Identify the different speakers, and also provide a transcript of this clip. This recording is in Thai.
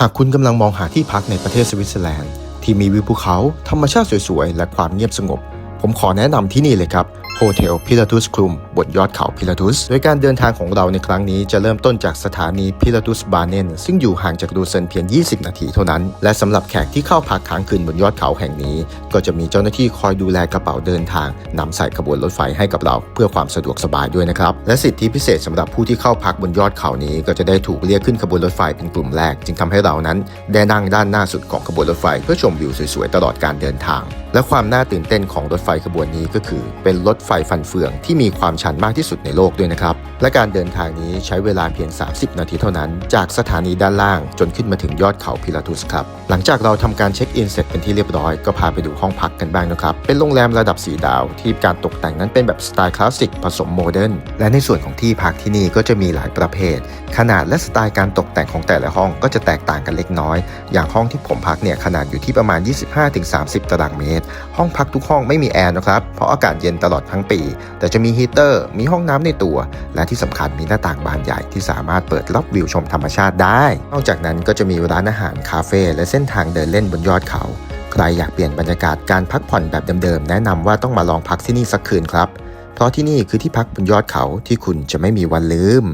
Speaker 1: หากคุณกำลังมองหาที่พักในประเทศสวิตเซอร์แลนด์ที่มีวิวภูเขา ธรรมชาติสวยๆ และความเงียบสงบ ผมขอแนะนำที่นี่เลยครับ โฮเทลพิลาทุสคลุมบนยอดเขาพิลาทุส โดยการเดินทางของเราในครั้งนี้จะเริ่มต้นจากสถานีพิลาทุสบาเนนซึ่งอยู่ห่างจากดูเซนเพียง 20 นาทีเท่านั้น และสำหรับแขกที่เข้าพักค้างคืนบนยอดเขาแห่งนี้ ก็จะมีเจ้าหน้าที่คอยดูแลกระเป๋าเดินทางนำใส่ขบวนรถไฟให้กับเราเพื่อความสะดวกสบายด้วยนะครับ และสิทธิพิเศษสำหรับผู้ที่เข้าพักบนยอดเขานี้ ก็จะได้ถูกเรียกขึ้นขบวนรถไฟเป็นกลุ่มแรก จึงทำให้เรานั้น ได้นั่งด้านหน้าสุดของขบวนรถไฟเพื่อชมวิวสวยๆตลอดการเดินทาง และความน่าตื่นเต้นของรถไฟขบวนนี้ก็คือ เป็นรถไฟฟันเฟืองที่มีความชันมากที่สุดในโลกด้วยนะครับ และการเดินทางนี้ใช้เวลาเพียง 30 นาทีเท่านั้น จากสถานีด้านล่างจนขึ้นมาถึงยอดเขาพิลาทุสครับ หลังจากเราทำการเช็คอินเสร็จเป็นที่เรียบร้อยก็พาไปดูห้องพักกันบ้างนะครับ เป็นโรงแรมระดับ 4 ดาว ที่การตกแต่งนั้นเป็นแบบสไตล์คลาสสิกผสมโมเดิร์น และในส่วนของที่พักที่นี่ก็จะมีหลายประเภท ขนาดและสไตล์การตกแต่งของแต่ละห้องก็จะแตกต่างกันเล็กน้อย อย่างห้องที่ผมพักเนี่ยขนาดอยู่ที่ประมาณ 25-30 ตารางเมตรห้องพักทุกห้องไม่มีแอร์นะครับ เพราะอากาศเย็นตลอดทั้งปี แต่จะมีฮีเตอร์ มีห้องน้ำในตัว และที่สำคัญมีหน้าต่างบานใหญ่ที่สามารถเปิดรับวิวชมธรรมชาติได้ นอกจากนั้นก็จะมีร้านอาหารคาเฟ่และเส้นทางเดินเล่นบนยอดเขา ใครอยากเปลี่ยนบรรยากาศการพักผ่อนแบบเดิมๆ แนะนำว่าต้องมาลองพักที่นี่สักคืนครับ เพราะที่นี่คือที่พักบนยอดเขาที่คุณจะไม่มีวันลืม